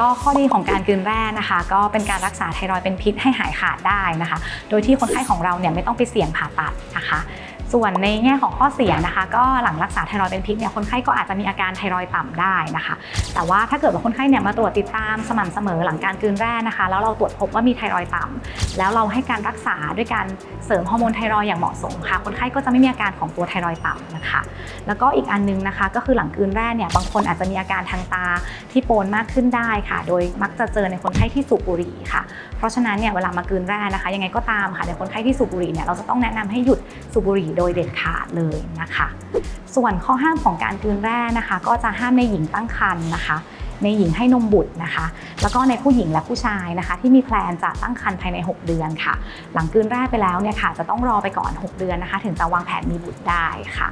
ก็ข้อดีของการกลืนแร่นะคะ ก็เป็นการรักษาไทรอยด์เป็นพิษให้หายขาดได้นะคะ โดยที่คนไข้ของเราเนี่ยไม่ต้องไปเสี่ยงผ่าตัดนะคะ ส่วนในแง่ของข้อเสียนะคะ ก็หลังรักษาไทรอยด์เป็นพิษเนี่ยคนไข้ก็อาจจะมีอาการไทรอยด์ต่ำได้นะคะ แต่ว่าถ้าเกิดว่าคนไข้เนี่ยมาตรวจติดตามสม่ำเสมอหลังการกลืนแร่นะคะ แล้วเราตรวจพบว่ามีไทรอยด์ต่ำ แล้วเราให้การรักษาด้วยการเสริมฮอร์โมนไทรอยอย่างเหมาะสมค่ะ คนไข้ก็จะไม่มีอาการของตัวไทรอยต่ำนะคะ แล้วก็อีกอันนึงนะคะ ก็คือหลังกลืนแร่เนี่ยบางคนอาจจะมีอาการทางตาที่โปนมากขึ้นได้ค่ะ โดยมักจะเจอในคนไข้ที่สูบบุหรี่ค่ะ เพราะฉะนั้นเนี่ยเวลามากืนแร่นะคะ ยังไงก็ตามค่ะในคนไข้ที่สูบบุหรี่เนี่ยเราจะต้องแนะนำให้หยุดสูบบุหรี่โดยเด็ดขาดเลยนะคะ ส่วนข้อห้ามของการกลืนแร่นะคะ ก็จะห้ามในหญิงตั้งครรภ์นะคะ ในหญิงให้นมบุตรนะคะ แล้วก็ในผู้หญิงและผู้ชายนะคะ ที่มีแพลนจะตั้งครรภ์ภายใน 6 เดือนค่ะ หลังกลืนแรกไปแล้วเนี่ยค่ะจะต้องรอไปก่อน 6 เดือนนะคะ ถึงจะวางแผนมีบุตรได้ค่ะ